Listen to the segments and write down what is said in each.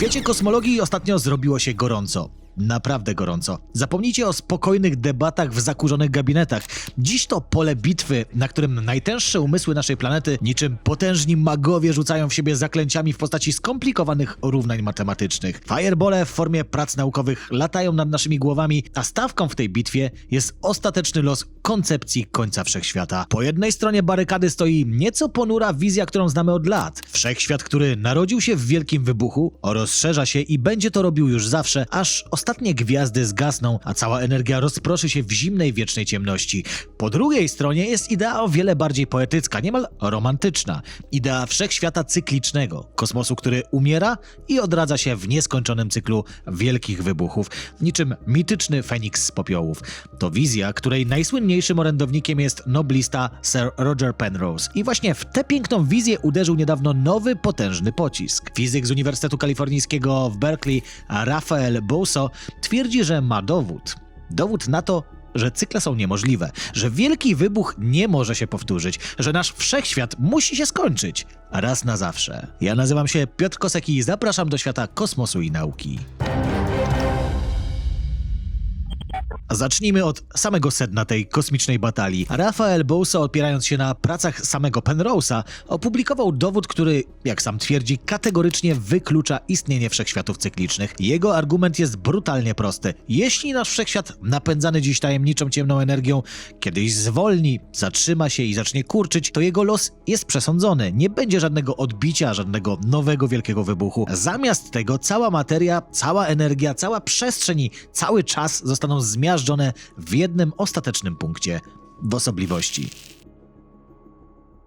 świecie kosmologii ostatnio zrobiło się gorąco. Naprawdę gorąco. Zapomnijcie o spokojnych debatach w zakurzonych gabinetach. Dziś to pole bitwy, na którym najtęższe umysły naszej planety, niczym potężni magowie, rzucają w siebie zaklęciami w postaci skomplikowanych równań matematycznych. Firebole w formie prac naukowych latają nad naszymi głowami, a stawką w tej bitwie jest ostateczny los koncepcji końca wszechświata. Po jednej stronie barykady stoi nieco ponura wizja, którą znamy od lat. Wszechświat, który narodził się w wielkim wybuchu, rozszerza się i będzie to robił już zawsze, aż ostatnie gwiazdy zgasną, a cała energia rozproszy się w zimnej, wiecznej ciemności. Po drugiej stronie jest idea o wiele bardziej poetycka, niemal romantyczna. Idea wszechświata cyklicznego, kosmosu, który umiera i odradza się w nieskończonym cyklu wielkich wybuchów, niczym mityczny Feniks z popiołów. To wizja, której najsłynniejszym orędownikiem jest noblista Sir Roger Penrose. I właśnie w tę piękną wizję uderzył niedawno nowy, potężny pocisk. Fizyk z Uniwersytetu Kalifornijskiego w Berkeley, Rafael Twierdzi, że ma dowód. Dowód na to, że cykle są niemożliwe, że wielki wybuch nie może się powtórzyć, że nasz wszechświat musi się skończyć raz na zawsze. Ja nazywam się Piotr Kosek i zapraszam do świata kosmosu i nauki. Zacznijmy od samego sedna tej kosmicznej batalii. Rafael Bouso, opierając się na pracach samego Penrose'a, opublikował dowód, który, jak sam twierdzi, kategorycznie wyklucza istnienie wszechświatów cyklicznych. Jego argument jest brutalnie prosty. Jeśli nasz wszechświat, napędzany dziś tajemniczą ciemną energią, kiedyś zwolni, zatrzyma się i zacznie kurczyć, to jego los jest przesądzony. Nie będzie żadnego odbicia, żadnego nowego wielkiego wybuchu. Zamiast tego cała materia, cała energia, cała przestrzeń cały czas zostaną zmiażdżone w jednym ostatecznym punkcie w osobliwości.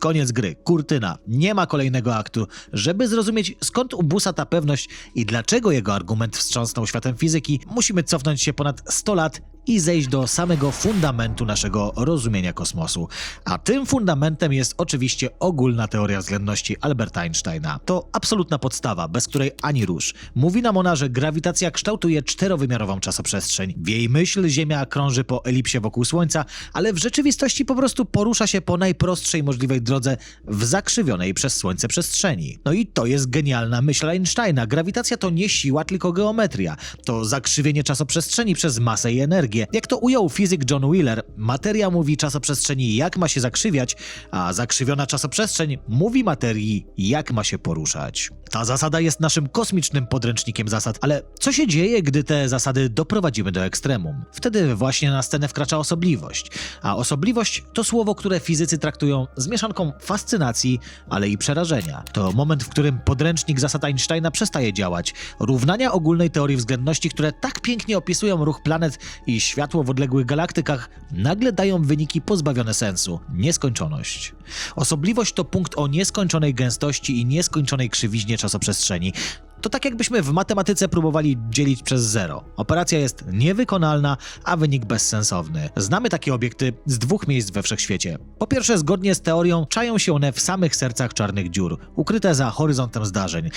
Koniec gry, kurtyna, nie ma kolejnego aktu. Żeby zrozumieć skąd u Busa ta pewność i dlaczego jego argument wstrząsnął światem fizyki, musimy cofnąć się ponad 100 lat i zejść do samego fundamentu naszego rozumienia kosmosu. A tym fundamentem jest oczywiście ogólna teoria względności Alberta Einsteina. To absolutna podstawa, bez której ani rusz. Mówi nam ona, że grawitacja kształtuje czterowymiarową czasoprzestrzeń. W jej myśl Ziemia krąży po elipsie wokół Słońca, ale w rzeczywistości po prostu porusza się po najprostszej możliwej drodze w zakrzywionej przez Słońce przestrzeni. No i to jest genialna myśl Einsteina. Grawitacja to nie siła, tylko geometria. To zakrzywienie czasoprzestrzeni przez masę i energię. Jak to ujął fizyk John Wheeler, materia mówi czasoprzestrzeni jak ma się zakrzywiać, a zakrzywiona czasoprzestrzeń mówi materii jak ma się poruszać. Ta zasada jest naszym kosmicznym podręcznikiem zasad, ale co się dzieje, gdy te zasady doprowadzimy do ekstremum? Wtedy właśnie na scenę wkracza osobliwość. A osobliwość to słowo, które fizycy traktują z mieszanką fascynacji, ale i przerażenia. To moment, w którym podręcznik zasad Einsteina przestaje działać. Równania ogólnej teorii względności, które tak pięknie opisują ruch planet i światło w odległych galaktykach, nagle dają wyniki pozbawione sensu nieskończoność. Osobliwość to punkt o nieskończonej gęstości i nieskończonej krzywiźnie czasoprzestrzeni. To tak jakbyśmy w matematyce próbowali dzielić przez zero. Operacja jest niewykonalna, a wynik bezsensowny. Znamy takie obiekty z dwóch miejsc we wszechświecie. Po pierwsze, zgodnie z teorią, czają się one w samych sercach czarnych dziur, ukryte za horyzontem zdarzeń.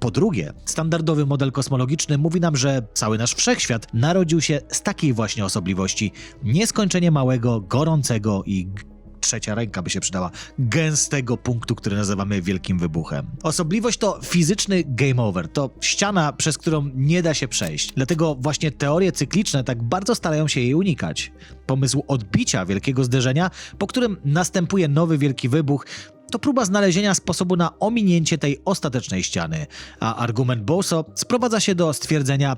Po drugie, standardowy model kosmologiczny mówi nam, że cały nasz wszechświat narodził się z takiej właśnie osobliwości nieskończenie małego, gorącego i trzecia ręka by się przydała, gęstego punktu, który nazywamy wielkim wybuchem. Osobliwość to fizyczny game over, to ściana, przez którą nie da się przejść. Dlatego właśnie teorie cykliczne tak bardzo starają się jej unikać. Pomysł odbicia wielkiego zderzenia, po którym następuje nowy wielki wybuch, to próba znalezienia sposobu na ominięcie tej ostatecznej ściany, a argument Boso sprowadza się do stwierdzenia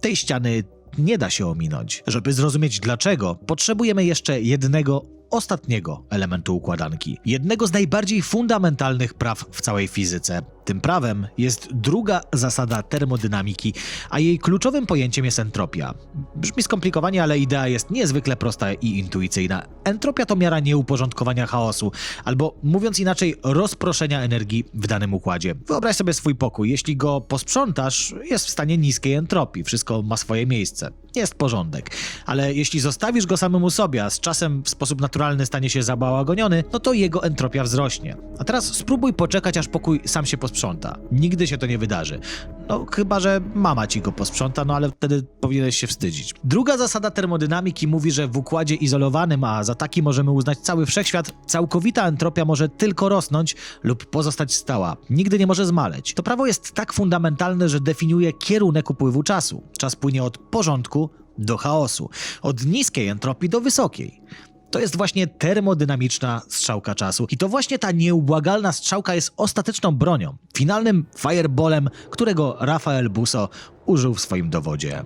tej ściany nie da się ominąć. Żeby zrozumieć dlaczego, potrzebujemy jeszcze jednego ostatniego elementu układanki. Jednego z najbardziej fundamentalnych praw w całej fizyce. Tym prawem jest druga zasada termodynamiki, a jej kluczowym pojęciem jest entropia. Brzmi skomplikowanie, ale idea jest niezwykle prosta i intuicyjna. Entropia to miara nieuporządkowania chaosu, albo mówiąc inaczej, rozproszenia energii w danym układzie. Wyobraź sobie swój pokój. Jeśli go posprzątasz, jest w stanie niskiej entropii, wszystko ma swoje miejsce. Jest porządek. Ale jeśli zostawisz go samemu sobie, a z czasem w sposób naturalny stanie się zabałagoniony, no to jego entropia wzrośnie. A teraz spróbuj poczekać, aż pokój sam się posprząta posprząta. Nigdy się to nie wydarzy. No, chyba, że mama ci go posprząta, no ale wtedy powinieneś się wstydzić. Druga zasada termodynamiki mówi, że w układzie izolowanym, a za taki możemy uznać cały wszechświat, całkowita entropia może tylko rosnąć lub pozostać stała. Nigdy nie może zmaleć. To prawo jest tak fundamentalne, że definiuje kierunek upływu czasu. Czas płynie od porządku do chaosu, od niskiej entropii do wysokiej. To jest właśnie termodynamiczna strzałka czasu. I to właśnie ta nieubłagalna strzałka jest ostateczną bronią, finalnym fireballem, którego Rafael Buso użył w swoim dowodzie.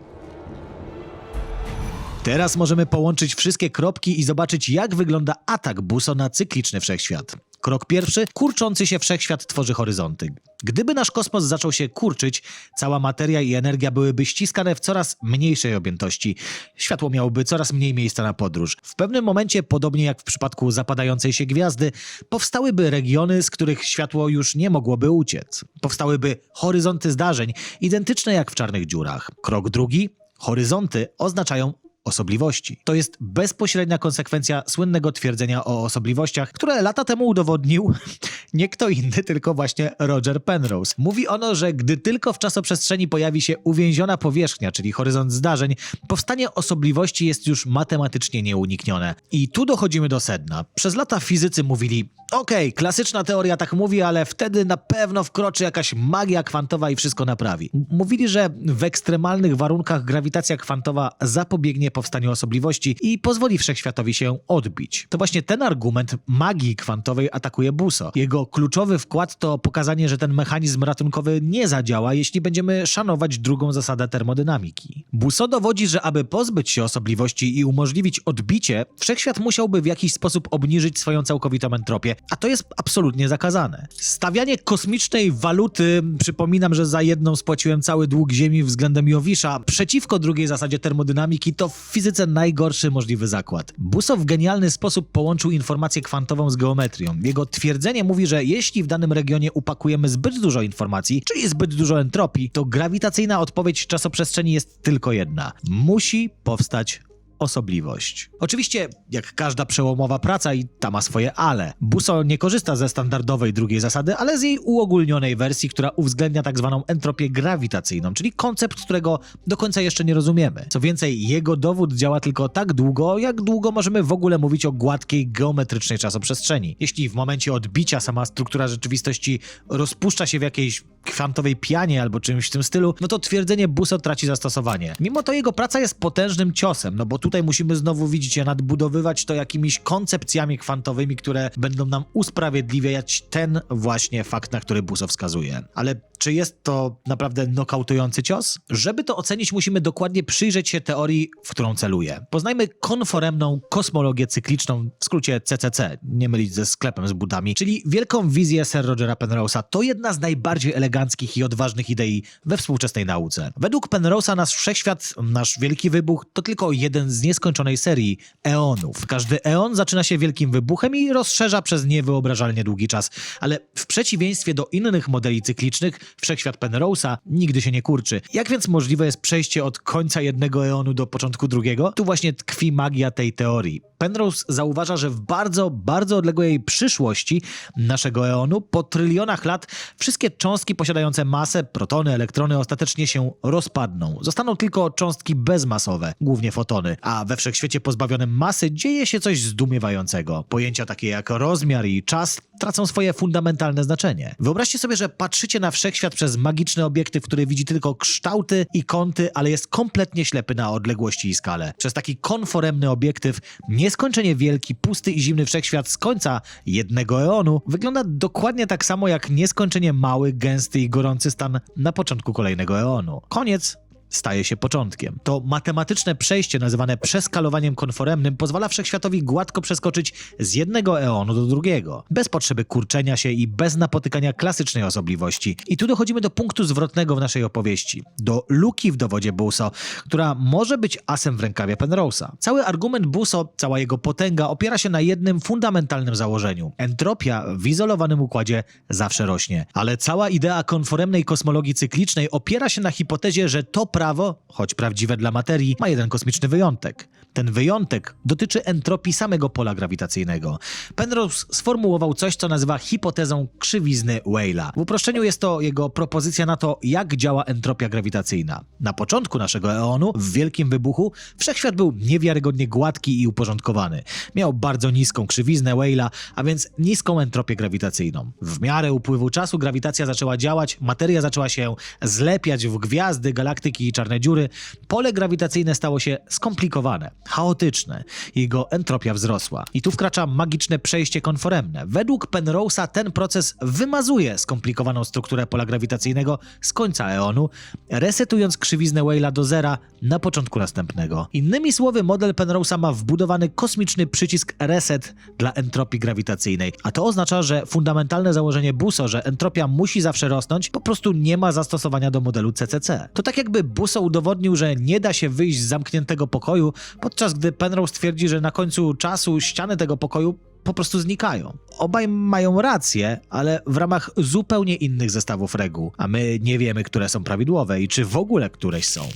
Teraz możemy połączyć wszystkie kropki i zobaczyć, jak wygląda atak Buso na cykliczny wszechświat. Krok pierwszy: kurczący się wszechświat tworzy horyzonty. Gdyby nasz kosmos zaczął się kurczyć, cała materia i energia byłyby ściskane w coraz mniejszej objętości. Światło miałoby coraz mniej miejsca na podróż. W pewnym momencie, podobnie jak w przypadku zapadającej się gwiazdy, powstałyby regiony, z których światło już nie mogłoby uciec. Powstałyby horyzonty zdarzeń, identyczne jak w czarnych dziurach. Krok drugi: horyzonty oznaczają osobliwości. To jest bezpośrednia konsekwencja słynnego twierdzenia o osobliwościach, które lata temu udowodnił nie kto inny, tylko właśnie Roger Penrose. Mówi ono, że gdy tylko w czasoprzestrzeni pojawi się uwięziona powierzchnia, czyli horyzont zdarzeń, powstanie osobliwości jest już matematycznie nieuniknione. I tu dochodzimy do sedna. Przez lata fizycy mówili, okej, klasyczna teoria tak mówi, ale wtedy na pewno wkroczy jakaś magia kwantowa i wszystko naprawi. Mówili, że w ekstremalnych warunkach grawitacja kwantowa zapobiegnie powstaniu osobliwości i pozwoli wszechświatowi się odbić. To właśnie ten argument magii kwantowej atakuje Buso. Jego kluczowy wkład to pokazanie, że ten mechanizm ratunkowy nie zadziała, jeśli będziemy szanować drugą zasadę termodynamiki. Buso dowodzi, że aby pozbyć się osobliwości i umożliwić odbicie, wszechświat musiałby w jakiś sposób obniżyć swoją całkowitą entropię, a to jest absolutnie zakazane. Stawianie kosmicznej waluty, przypominam, że za jedną spłaciłem cały dług Ziemi względem Jowisza, przeciwko drugiej zasadzie termodynamiki, to w fizyce najgorszy możliwy zakład. Buso w genialny sposób połączył informację kwantową z geometrią. Jego twierdzenie mówi, że jeśli w danym regionie upakujemy zbyt dużo informacji, czyli zbyt dużo entropii, to grawitacyjna odpowiedź czasoprzestrzeni jest tylko jedna. Musi powstać osobliwość. Oczywiście, jak każda przełomowa praca i ta ma swoje ale. Buso nie korzysta ze standardowej drugiej zasady, ale z jej uogólnionej wersji, która uwzględnia tak zwaną entropię grawitacyjną, czyli koncept, którego do końca jeszcze nie rozumiemy. Co więcej, jego dowód działa tylko tak długo, jak długo możemy w ogóle mówić o gładkiej, geometrycznej czasoprzestrzeni. Jeśli w momencie odbicia sama struktura rzeczywistości rozpuszcza się w jakiejś kwantowej pianie albo czymś w tym stylu, no to twierdzenie Buso traci zastosowanie. Mimo to jego praca jest potężnym ciosem, no bo tutaj musimy znowu widzieć je nadbudowywać to jakimiś koncepcjami kwantowymi, które będą nam usprawiedliwiać ten właśnie fakt, na który Buso wskazuje. Ale czy jest to naprawdę nokautujący cios? Żeby to ocenić, musimy dokładnie przyjrzeć się teorii, w którą celuje. Poznajmy konforemną kosmologię cykliczną, w skrócie CCC, nie mylić ze sklepem z butami, czyli wielką wizję Sir Rogera Penrose'a. To jedna z najbardziej eleganckich i odważnych idei we współczesnej nauce. Według Penrose'a nasz wszechświat, nasz wielki wybuch, to tylko jeden z nieskończonej serii eonów. Każdy eon zaczyna się wielkim wybuchem i rozszerza przez niewyobrażalnie długi czas, ale w przeciwieństwie do innych modeli cyklicznych, wszechświat Penrose'a nigdy się nie kurczy. Jak więc możliwe jest przejście od końca jednego eonu do początku drugiego? Tu właśnie tkwi magia tej teorii. Penrose zauważa, że w bardzo, bardzo odległej przyszłości naszego eonu, po trylionach lat, wszystkie cząstki posiadające masę, protony, elektrony, ostatecznie się rozpadną. Zostaną tylko cząstki bezmasowe, głównie fotony, a we wszechświecie pozbawionym masy dzieje się coś zdumiewającego. Pojęcia takie jak rozmiar i czas tracą swoje fundamentalne znaczenie. Wyobraźcie sobie, że patrzycie na wszechświat przez magiczny obiektyw, który widzi tylko kształty i kąty, ale jest kompletnie ślepy na odległości i skalę. Przez taki konforemny obiektyw nieskończenie wielki, pusty i zimny wszechświat z końca jednego eonu wygląda dokładnie tak samo jak nieskończenie mały, gęsty i gorący stan na początku kolejnego eonu. Koniec staje się początkiem. To matematyczne przejście nazywane przeskalowaniem konforemnym pozwala wszechświatowi gładko przeskoczyć z jednego eonu do drugiego, bez potrzeby kurczenia się i bez napotykania klasycznej osobliwości. I tu dochodzimy do punktu zwrotnego w naszej opowieści, do luki w dowodzie Buso, która może być asem w rękawie Penrose'a. Cały argument Buso, cała jego potęga opiera się na jednym fundamentalnym założeniu. Entropia w izolowanym układzie zawsze rośnie. Ale cała idea konforemnej kosmologii cyklicznej opiera się na hipotezie, że to prawo, choć prawdziwe dla materii, ma jeden kosmiczny wyjątek. Ten wyjątek dotyczy entropii samego pola grawitacyjnego. Penrose sformułował coś, co nazywa hipotezą krzywizny Weyla. W uproszczeniu jest to jego propozycja na to, jak działa entropia grawitacyjna. Na początku naszego eonu, w Wielkim Wybuchu, wszechświat był niewiarygodnie gładki i uporządkowany. Miał bardzo niską krzywiznę Weyla, a więc niską entropię grawitacyjną. W miarę upływu czasu grawitacja zaczęła działać, materia zaczęła się zlepiać w gwiazdy, galaktyki czarne dziury. Pole grawitacyjne stało się skomplikowane, chaotyczne. Jego entropia wzrosła. I tu wkracza magiczne przejście konforemne. Według Penrose'a ten proces wymazuje skomplikowaną strukturę pola grawitacyjnego z końca eonu, resetując krzywiznę Weyla do zera na początku następnego. Innymi słowy, model Penrose'a ma wbudowany kosmiczny przycisk reset dla entropii grawitacyjnej, a to oznacza, że fundamentalne założenie Buso, że entropia musi zawsze rosnąć, po prostu nie ma zastosowania do modelu CCC. To tak jakby Buso udowodnił, że nie da się wyjść z zamkniętego pokoju, podczas gdy Penrose twierdzi, że na końcu czasu ściany tego pokoju po prostu znikają. Obaj mają rację, ale w ramach zupełnie innych zestawów reguł, a my nie wiemy, które są prawidłowe i czy w ogóle któreś są.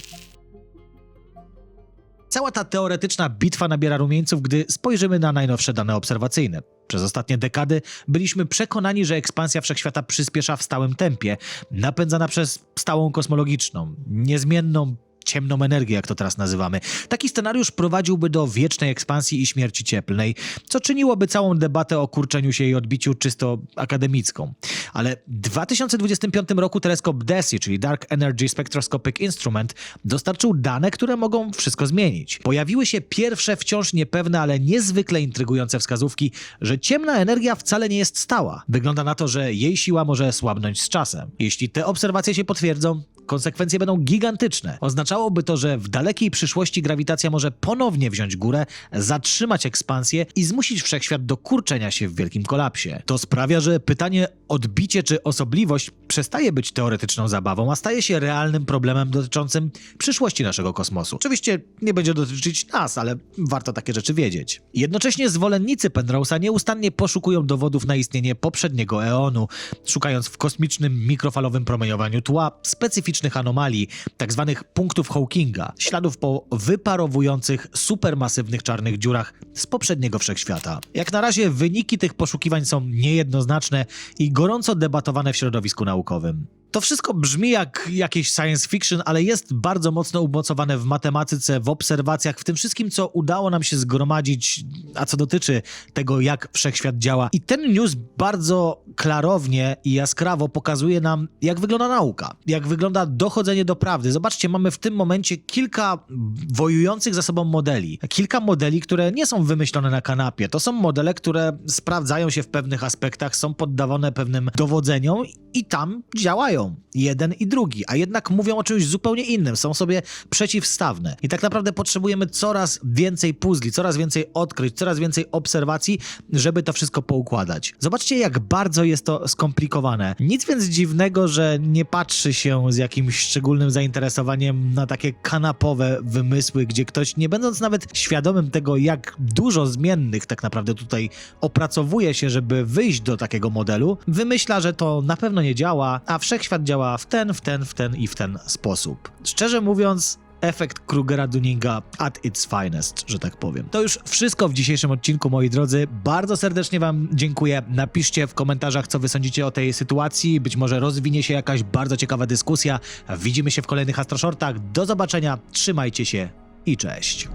Cała ta teoretyczna bitwa nabiera rumieńców, gdy spojrzymy na najnowsze dane obserwacyjne. Przez ostatnie dekady byliśmy przekonani, że ekspansja wszechświata przyspiesza w stałym tempie, napędzana przez stałą kosmologiczną, niezmienną ciemną energię, jak to teraz nazywamy. Taki scenariusz prowadziłby do wiecznej ekspansji i śmierci cieplnej, co czyniłoby całą debatę o kurczeniu się i odbiciu czysto akademicką. Ale w 2025 roku teleskop DESI, czyli Dark Energy Spectroscopic Instrument, dostarczył dane, które mogą wszystko zmienić. Pojawiły się pierwsze, wciąż niepewne, ale niezwykle intrygujące wskazówki, że ciemna energia wcale nie jest stała. Wygląda na to, że jej siła może słabnąć z czasem. Jeśli te obserwacje się potwierdzą, konsekwencje będą gigantyczne. Oznaczałoby to, że w dalekiej przyszłości grawitacja może ponownie wziąć górę, zatrzymać ekspansję i zmusić wszechświat do kurczenia się w wielkim kolapsie. To sprawia, że pytanie odbicie czy osobliwość przestaje być teoretyczną zabawą, a staje się realnym problemem dotyczącym przyszłości naszego kosmosu. Oczywiście nie będzie dotyczyć nas, ale warto takie rzeczy wiedzieć. Jednocześnie zwolennicy Penrose'a nieustannie poszukują dowodów na istnienie poprzedniego eonu, szukając w kosmicznym mikrofalowym promieniowaniu tła specyficznych anomalii, tzw. punktów Hawkinga, śladów po wyparowujących supermasywnych czarnych dziurach z poprzedniego wszechświata. Jak na razie wyniki tych poszukiwań są niejednoznaczne i gorąco debatowane w środowisku naukowym. To wszystko brzmi jak jakieś science fiction, ale jest bardzo mocno umocowane w matematyce, w obserwacjach, w tym wszystkim, co udało nam się zgromadzić, a co dotyczy tego, jak wszechświat działa. I ten news bardzo klarownie i jaskrawo pokazuje nam, jak wygląda nauka, jak wygląda dochodzenie do prawdy. Zobaczcie, mamy w tym momencie kilka wojujących ze sobą modeli. Kilka modeli, które nie są wymyślone na kanapie. To są modele, które sprawdzają się w pewnych aspektach, są poddawane pewnym dowodzeniom i tam działają. Jeden i drugi, a jednak mówią o czymś zupełnie innym, są sobie przeciwstawne. I tak naprawdę potrzebujemy coraz więcej puzli, coraz więcej odkryć, coraz więcej obserwacji, żeby to wszystko poukładać. Zobaczcie, jak bardzo jest to skomplikowane. Nic więc dziwnego, że nie patrzy się z jakimś szczególnym zainteresowaniem na takie kanapowe wymysły, gdzie ktoś, nie będąc nawet świadomym tego, jak dużo zmiennych tak naprawdę tutaj opracowuje się, żeby wyjść do takiego modelu, wymyśla, że to na pewno nie działa, a wszechświat działa w ten, w ten, w ten i w ten sposób. Szczerze mówiąc, efekt Krugera-Dunninga at its finest, że tak powiem. To już wszystko w dzisiejszym odcinku, moi drodzy. Bardzo serdecznie Wam dziękuję. Napiszcie w komentarzach, co Wy sądzicie o tej sytuacji. Być może rozwinie się jakaś bardzo ciekawa dyskusja. Widzimy się w kolejnych Astroshortach. Do zobaczenia, trzymajcie się i cześć.